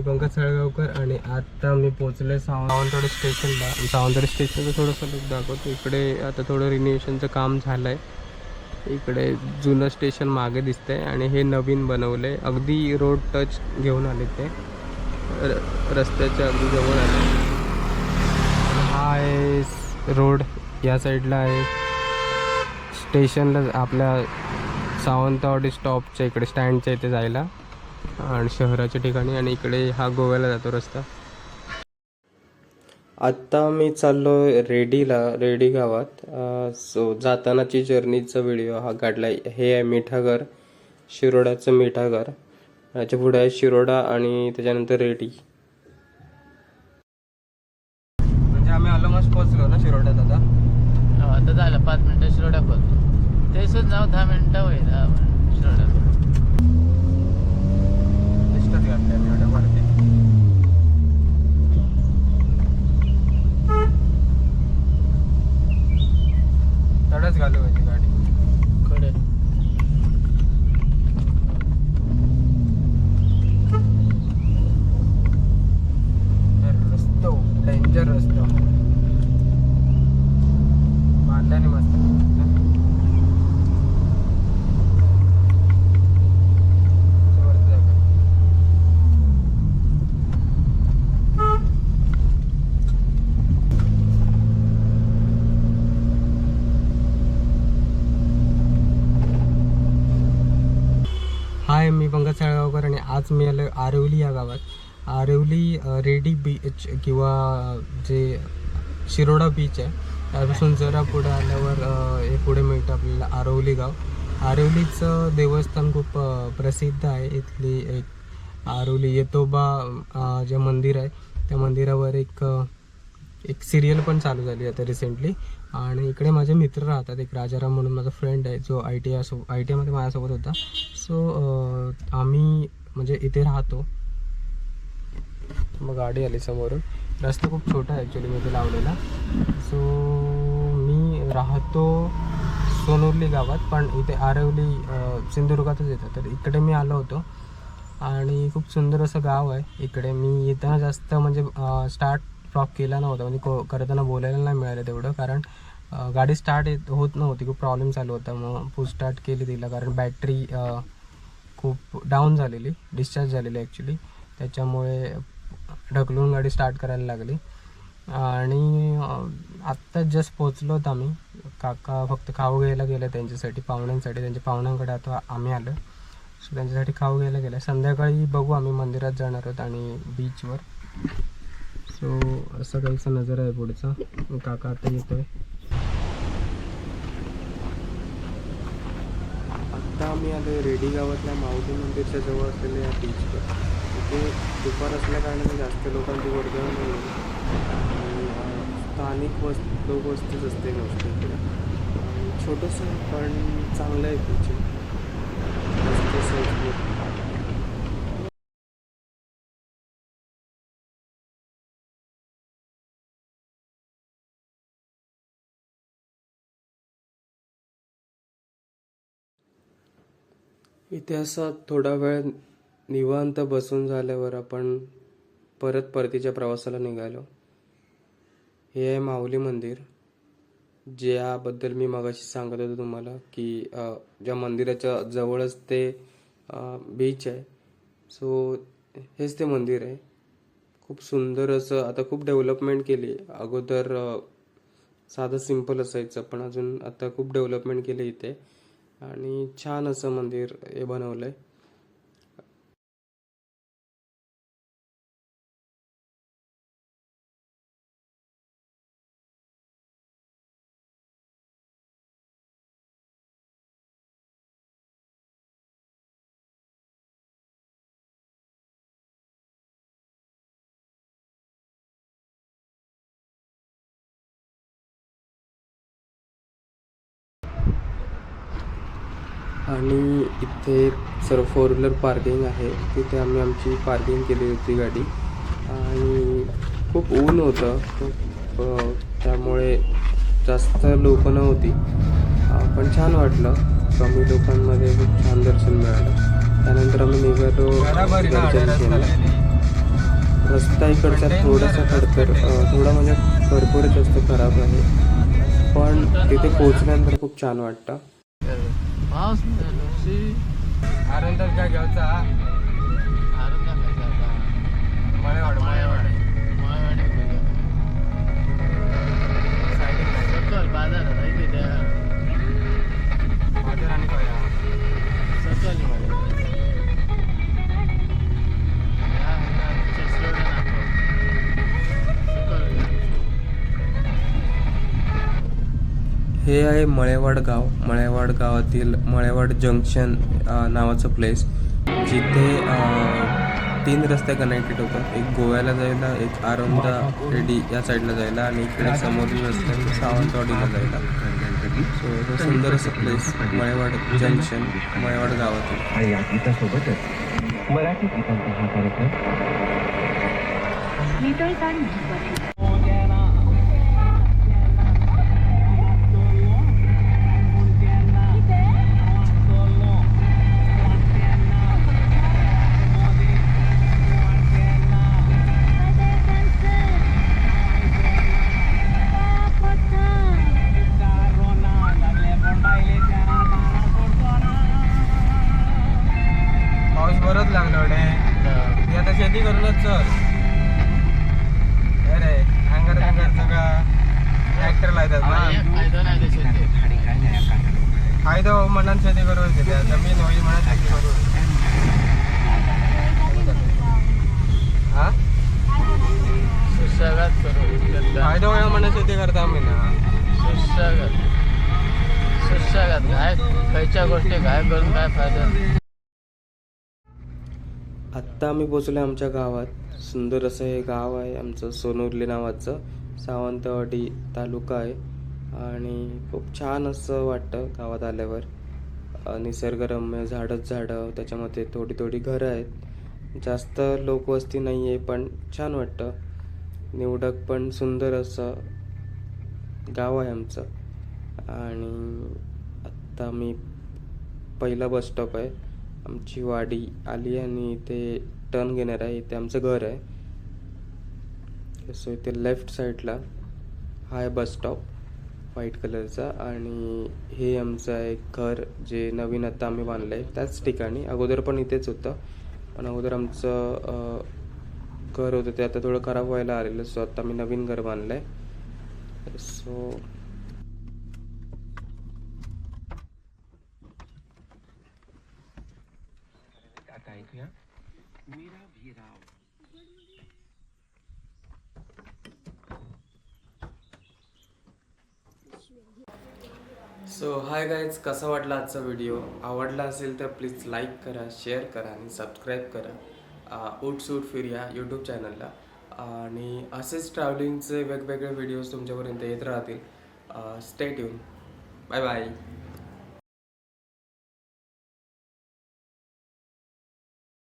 मी पंकज सळगावकर आणि आता मी पोचलोय साव- सावंतवाडी स्टेशनला सावंतवाडी स्टेशनचं थोडंसं लुक दाखवतो. इकडे आता थोडं रिन्युएशनचं काम झालं आहे इकडे जुनं स्टेशन मागे दिसतंय आणि हे नवीन बनवलंय. अगदी रोड टच घेऊन आले ते. र- रस्त्याच्या अगदी जवळ आले. हा आहे रोड या साईडला आहे. स्टेशनला आपल्या सावंतवाडी स्टॉपच्या इकडे स्टँडच्या इथे जायला. आणि शहराच्या ठिकाणी आणि इकडे हा गोव्याला जातो रस्ता. आत्ता मी चाललो रेडीला रेडी गावात. सो जातानाची जर्नीचा व्हिडिओ हा काढलाय. हे आहे मिठागर शिरोडाचं मिठागर. याच्यापुढे आहे शिरोडा आणि त्याच्यानंतर रेडी. म्हणजे आम्ही ऑलमोस्ट पोहोचलो ना शिरोड्यात आता? आता झालं पाच मिनिटं शिरोड्या बोलतो ते सुद्धा नऊ दहा मिनिटं होईल हा, शिरोड्या दिसतात गाडी आम्ही एवढ्या वरती तडच घालू पाहिजे गाडी कडे रस्तो डेंजर रस्तो बांधल्याने मस्त वरती जाऊया. हाय मी पंकज साळगावकर मी आलं आरवली या गावात. आरवली रेडी बीच किंवा जे शिरोडा बीच आहे त्यापासून जरा पुढे आल्यावर हे पुढे मिळतं आपल्याला आरवली गाव. आरवलीचं देवस्थान खूप प्रसिद्ध आहे. इथली एक आरवली येतोबा जे मंदिर आहे त्या मंदिरावर एक एक सिरियल पण चालू झाली आता रिसेंटली आणि इकडे माझे मित्र राहतात एक राजाराम म्हणून माझा फ्रेंड आहे जो I T I I T आयमध्ये माझ्यासोबत होता. सो आम्ही म्हणजे इथे राहतो. मग गाडी आली समोरून. रस्ता खूप छोटा आहे ॲक्च्युली मी लावलेला. सो मी राहतो सोनोर्ली गावात पण इथे आरवली सिंधुदुर्गातच येतं. तर इकडे मी आलो होतो. आणि खूप सुंदर असं गाव आहे इकडे. मी येताना जास्त म्हणजे स्टार्ट फ्रॉक केला नव्हता. म्हणजे को करताना बोलायला नाही मिळालं तेवढं. कारण गाडी स्टार्ट येत होत नव्हती. खूप प्रॉब्लेम चालू होता. मग फुल स्टार्ट केली तिला. कारण बॅटरी खूप डाऊन झालेली डिस्चार्ज झालेली ॲक्च्युली त्याच्यामुळे ढकलून गाडी स्टार्ट करायला लागली. आणि आत्ता जस्ट पोचलो होतो आम्ही. काका फक्त खाऊ घ्यायला गेलं त्यांच्यासाठी पाहुण्यांसाठी. त्यांच्या पाहुण्यांकडे आता आम्ही आलो. सो त्यांच्यासाठी खाऊ घ्यायला गेलं. संध्याकाळी बघू आम्ही मंदिरात जाणार आहोत आणि बीचवर सो असं काहीसा नजर आहे पुढचा. काका आता येतो आहे आम्ही आलो रेडी गावातल्या माऊली मंदिरच्या जवळ असलेल्या या बीचवर इथे दुपार असल्याकारणाने जास्त लोकांची वर्दळ नाही आहे. स्थानिक वस् लोक वस्तीच असते गोष्टी इकडे. छोटंसं पण चांगलं आहे बीच मस्त इतिहासात थोडा वेळ निवांत बसून झाल्यावर आपण परत परतीच्या प्रवासाला निघालो. हे आहे माऊली मंदिर. ज्याबद्दल मी मगाशी सांगत होतो तुम्हाला की ज्या मंदिराच्या जवळच ते बीच आहे. सो हेच ते मंदिर आहे. खूप सुंदर असं आता खूप डेव्हलपमेंट केली. अगोदर साधं सिंपल असायचं पण अजून आता खूप डेव्हलपमेंट केली इथे. आणि छान असं मंदिर हे बनवलं आहे आणि इथे सर्व फोर व्हीलर पार्किंग आहे. तिथे आम्ही आमची पार्किंग केली होती गाडी. आणि खूप ऊन होतं. खूप त्यामुळे जास्त लोक नव्हती. पण छान वाटलं. कमी लोकांमध्ये खूप छान दर्शन मिळालं. त्यानंतर आम्ही निघालो रस्ता इकडचा थोडासा खडतर थोडा म्हणजे भरपूरच जास्त खराब आहे. पण तिथे पोहोचल्यानंतर खूप छान वाटतं. पाऊस शी आनंद काय घ्यायचा आरून टाकायचा आता मळेवाड माळेवाडी हे आहे मळेवाड गाव. मळेवाड गावातील मळेवाड जंक्शन नावाचं प्लेस जिथे तीन रस्ते कनेक्टेड होतात. एक गोव्याला जायला एक आरोंदा रेडी या साईडला जायला आणि इकडे समोरील रस्ता सावंतवाडीला जायला. सो हे सुंदर असं प्लेस मळेवाड जंक्शन मळेवाड गावातील. आणि या गीतासोबतच मराठी गीतांचा हा कार्यक्रम. शेतीत. फायदा हो म्हणून शेती करू त्या जमीन होईल म्हणून शेती करू हा? करू. फायदा होईल म्हणून शेती करता आम्ही ना. सुसगात सुसगात काय? खयच्या गोष्टी काय करून काय फायदा? आत्ता आम्ही पोचलो आमच्या गावात. सुंदर असं हे गाव आहे. आमचं सोनुर्ली नावाचं. सावंतवाडी तालुका आहे. आणि खूप छान असं वाटतं गावात आल्यावर. निसर्गरम्य झाडच झाडं त्याच्यामध्ये थोडी थोडी घरं आहेत. जास्त लोकवस्ती नाही आहे पण छान वाटतं. निवडक पण सुंदर असं गाव आहे आमचं. आणि आत्ता मी पहिला बस स्टॉप आहे. आमची वाडी आली आणि इथे टर्न घेणार आहे. इथे आमचं घर आहे. सो इथे लेफ्ट साईडला हा आहे बस स्टॉप. व्हाईट कलरचा आणि हे आमचं एक घर जे नवीन आता आम्ही बांधलं आहे त्याच ठिकाणी. अगोदर पण इथेच होतं. पण अगोदर आमचं घर होतं ते आता थोडं खराब व्हायला आलेलं सो आता मी नवीन घर बांधलं आहे. सो आता ऐकूया? सो हाय गाईज कसा वाटला आजचा व्हिडिओ आवडला असेल तर प्लीज लाईक करा शेअर करा आणि सबस्क्राईब करा. Uh, उठ सूट फिर या यूट्यूब चॅनलला आणि असेच ट्रॅव्हलिंगचे वेगवेगळे व्हिडिओज तुमच्यापर्यंत येत राहतील. स्टेट येऊन बाय बाय